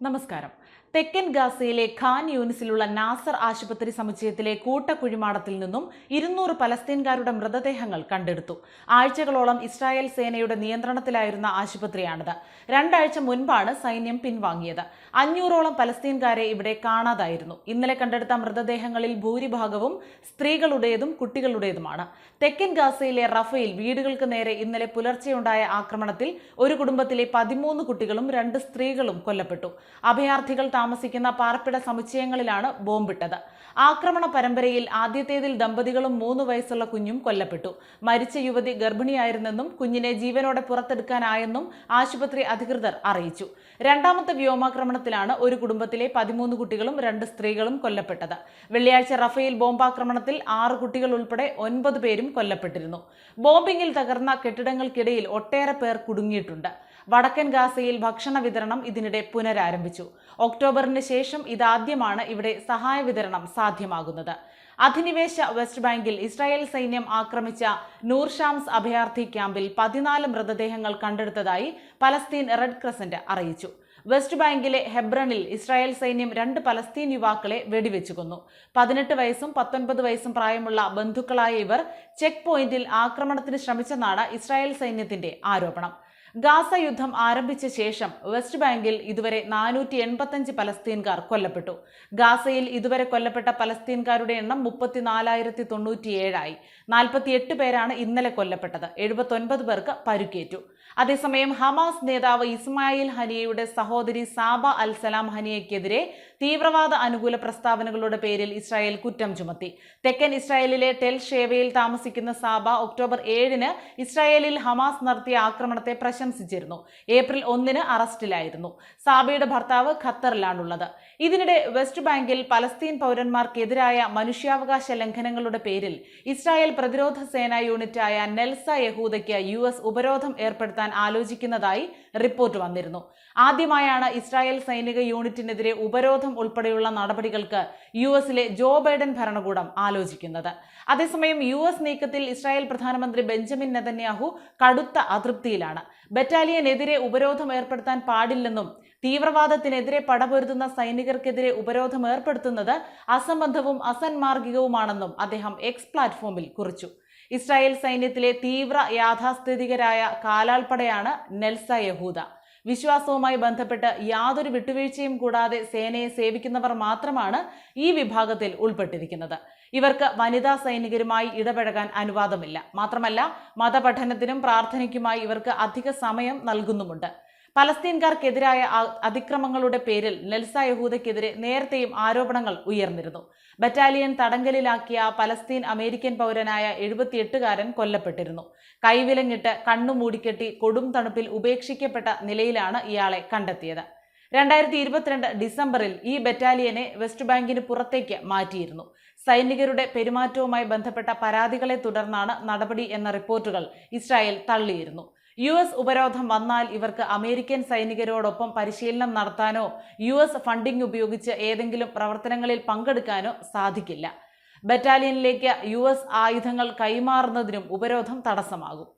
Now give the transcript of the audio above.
നമസ്കാരം. തെക്കൻ ഗാസയിലെ ഖാൻ യൂനിസിലുള്ള നാസർ ആശുപത്രി സമുച്ചയത്തിലെ കൂട്ടക്കുഴിമാടത്തിൽ നിന്നും ഇരുന്നൂറ് പലസ്തീൻകാരുടെ മൃതദേഹങ്ങൾ കണ്ടെടുത്തു. ആഴ്ചകളോളം ഇസ്രായേൽ സേനയുടെ നിയന്ത്രണത്തിലായിരുന്ന ആശുപത്രിയാണിത്. രണ്ടാഴ്ച മുൻപാണ് സൈന്യം പിൻവാങ്ങിയത്. അഞ്ഞൂറോളം പലസ്തീൻകാരെ ഇവിടെ കാണാതായിരുന്നു. ഇന്നലെ കണ്ടെടുത്ത മൃതദേഹങ്ങളിൽ ഭൂരിഭാഗവും സ്ത്രീകളുടേതും കുട്ടികളുടേതുമാണ്. തെക്കൻ ഗാസയിലെ റഫയിൽ വീടുകൾക്ക് നേരെ ഇന്നലെ പുലർച്ചെയുണ്ടായ ആക്രമണത്തിൽ ഒരു കുടുംബത്തിലെ പതിമൂന്ന് കുട്ടികളും രണ്ട് സ്ത്രീകളും കൊല്ലപ്പെട്ടു. അഭയാർത്ഥികൾ താമസിക്കുന്ന പാർപ്പിട സമുച്ചയങ്ങളിലാണ് ബോംബിട്ടത്. ആക്രമണ പരമ്പരയിൽ ആദ്യത്തേതിൽ ദമ്പതികളും മൂന്ന് വയസ്സുള്ള കുഞ്ഞും കൊല്ലപ്പെട്ടു. മരിച്ച യുവതി ഗർഭിണിയായിരുന്നെന്നും കുഞ്ഞിനെ ജീവനോടെ പുറത്തെടുക്കാനായെന്നും ആശുപത്രി അധികൃതർ അറിയിച്ചു. രണ്ടാമത്തെ വ്യോമാക്രമണത്തിലാണ് ഒരു കുടുംബത്തിലെ പതിമൂന്ന് കുട്ടികളും രണ്ട് സ്ത്രീകളും കൊല്ലപ്പെട്ടത്. വെള്ളിയാഴ്ച റഫേൽ ബോംബാക്രമണത്തിൽ ആറ് കുട്ടികൾ ഉൾപ്പെടെ ഒൻപത് പേരും കൊല്ലപ്പെട്ടിരുന്നു. ബോംബിംഗിൽ തകർന്ന കെട്ടിടങ്ങൾക്കിടയിൽ ഒട്ടേറെ പേർ കുടുങ്ങിയിട്ടുണ്ട്. വടക്കൻ ഗാസയിൽ ഭക്ഷണ വിതരണം ഇതിനിടെ പുനരാരംഭിച്ചു. ഒക്ടോബറിന് ശേഷം ഇതാദ്യമാണ് ഇവിടെ സഹായ വിതരണം സാധ്യമാകുന്നത്. അധിനിവേശ വെസ്റ്റ് ബാങ്കിൽ ഇസ്രായേൽ സൈന്യം ആക്രമിച്ച നൂർഷാംസ് അഭയാർത്ഥി ക്യാമ്പിൽ പതിനാല് മൃതദേഹങ്ങൾ കണ്ടെടുത്തതായി പലസ്തീൻ റെഡ് ക്രസന്റ് അറിയിച്ചു. വെസ്റ്റ് ബാങ്കിലെ ഹെബ്രണിൽ ഇസ്രായേൽ സൈന്യം രണ്ട് പലസ്തീൻ യുവാക്കളെ വെടിവെച്ചു കൊന്നു പതിനെട്ട് വയസ്സും പത്തൊൻപത് വയസ്സും പ്രായമുള്ള ബന്ധുക്കളായ ഇവർ ചെക്ക് പോയിന്റിൽ ആക്രമണത്തിന് ശ്രമിച്ചെന്നാണ് ഇസ്രായേൽ സൈന്യത്തിന്റെ ആരോപണം. ഗാസ യുദ്ധം ആരംഭിച്ച ശേഷം വെസ്റ്റ് ബാങ്കിൽ ഇതുവരെ നാനൂറ്റി എൺപത്തഞ്ച് പലസ്തീൻകാർ കൊല്ലപ്പെട്ടു. ഗാസയിൽ ഇതുവരെ കൊല്ലപ്പെട്ട പലസ്തീൻകാരുടെ എണ്ണം മുപ്പത്തിനാലായിരത്തി തൊണ്ണൂറ്റിയേഴായി. നാൽപ്പത്തിയെട്ട് പേരാണ് ഇന്നലെ കൊല്ലപ്പെട്ടത്. എഴുപത്തൊൻപത് പേർക്ക് പരുക്കേറ്റു. അതേസമയം ഹമാസ് നേതാവ് ഇസ്മായിൽ ഹനിയയുടെ സഹോദരി സാബ അൽ സലാം ഹനിയയ്ക്കെതിരെ തീവ്രവാദ അനുകൂല പ്രസ്താവനകളുടെ പേരിൽ ഇസ്രായേൽ കുറ്റം ചുമത്തി. തെക്കൻ ഇസ്രായേലിലെ ടെൽ ഷേവയിൽ താമസിക്കുന്ന സാബ ഒക്ടോബർ ഏഴിന് ഇസ്രായേലിൽ ഹമാസ് നടത്തിയ ആക്രമണത്തെ പ്രശംസിച്ചിരുന്നു ഏപ്രിൽ ഒന്നിന് അറസ്റ്റിലായിരുന്നു. സാബയുടെ ഭർത്താവ് ഖത്തറിലാണുള്ളത്. ഇതിനിടെ വെസ്റ്റ് ബാങ്കിൽ പലസ്തീൻ പൗരന്മാർക്കെതിരായ മനുഷ്യാവകാശ ലംഘനങ്ങളുടെ പേരിൽ ഇസ്രായേൽ പ്രതിരോധ സേനാ യൂണിറ്റായ നെൽസ യഹൂദയ്ക്ക് യു എസ് ഉപരോധം ഏർപ്പെടുത്താൻ ആലോചിക്കുന്നതായി റിപ്പോർട്ട് വന്നിരുന്നു. ആദ്യമായാണ് ഇസ്രായേൽ സൈനിക യൂണിറ്റിനെതിരെ ഉപരോധം ഉൾപ്പെടെയുള്ള നടപടികൾക്ക് യു എസിലെ ജോ ബൈഡൻ ഭരണകൂടം ആലോചിക്കുന്നത്. അതേസമയം യു എസ് നീക്കത്തിൽ ഇസ്രായേൽ പ്രധാനമന്ത്രി ബെഞ്ചമിൻ നെതന്യാഹു കടുത്ത അതൃപ്തിയിലാണ്. ബറ്റാലിയനെതിരെ ഉപരോധം ഏർപ്പെടുത്താൻ പാടില്ലെന്നും തീവ്രവാദത്തിനെതിരെ പടപൊരുതുന്ന സൈനികർക്കെതിരെ ഉപരോധം ഏർപ്പെടുത്തുന്നത് അസംബന്ധവും അസന്മാർഗികവുമാണെന്നും അദ്ദേഹം എക്സ് പ്ലാറ്റ്ഫോമിൽ കുറിച്ചു. ഇസ്രായേൽ സൈന്യത്തിലെ തീവ്ര യാഥാസ്ഥിതികരായ കാലാൾപ്പടയാണ് നെൽസ യഹൂദ. വിശ്വാസവുമായി ബന്ധപ്പെട്ട് യാതൊരു വിട്ടുവീഴ്ചയും കൂടാതെ സേനയെ സേവിക്കുന്നവർ മാത്രമാണ് ഈ വിഭാഗത്തിൽ ഉൾപ്പെട്ടിരിക്കുന്നത്. ഇവർക്ക് വനിതാ സൈനികരുമായി ഇടപഴകാൻ അനുവാദമില്ല. മാത്രമല്ല മതപഠനത്തിനും പ്രാർത്ഥനയ്ക്കുമായി ഇവർക്ക് അധിക സമയം നൽകുന്നുമുണ്ട്. പലസ്തീൻകാർക്കെതിരായ അതിക്രമങ്ങളുടെ പേരിൽ നെൽസ യഹൂദയ്ക്കെതിരെ നേരത്തെയും ആരോപണങ്ങൾ ഉയർന്നിരുന്നു. ബറ്റാലിയൻ തടങ്കലിലാക്കിയ പലസ്തീൻ അമേരിക്കൻ പൗരനായ എഴുപത്തിയെട്ടുകാരൻ കൊല്ലപ്പെട്ടിരുന്നു. കൈവിലങ്ങിട്ട് കണ്ണു മൂടിക്കെട്ടി കൊടും തണുപ്പിൽ ഉപേക്ഷിക്കപ്പെട്ട നിലയിലാണ് ഇയാളെ കണ്ടെത്തിയത്. രണ്ടായിരത്തി ഇരുപത്തിരണ്ട് ഡിസംബറിൽ ഈ ബറ്റാലിയനെ വെസ്റ്റ് ബാങ്കിന് പുറത്തേക്ക് മാറ്റിയിരുന്നു. സൈനികരുടെ പെരുമാറ്റവുമായി ബന്ധപ്പെട്ട പരാതികളെ തുടർന്നാണ് നടപടി എന്ന റിപ്പോർട്ടുകൾ ഇസ്രായേൽ തള്ളിയിരുന്നു. യു എസ് ഉപരോധം വന്നാൽ ഇവർക്ക് അമേരിക്കൻ സൈനികരോടൊപ്പം പരിശീലനം നടത്താനോ യു എസ് ഫണ്ടിംഗ് ഉപയോഗിച്ച് ഏതെങ്കിലും പ്രവർത്തനങ്ങളിൽ പങ്കെടുക്കാനോ സാധിക്കില്ല. ബറ്റാലിയനിലേക്ക് യു എസ് ആയുധങ്ങൾ കൈമാറുന്നതിനും ഉപരോധം തടസ്സമാകും.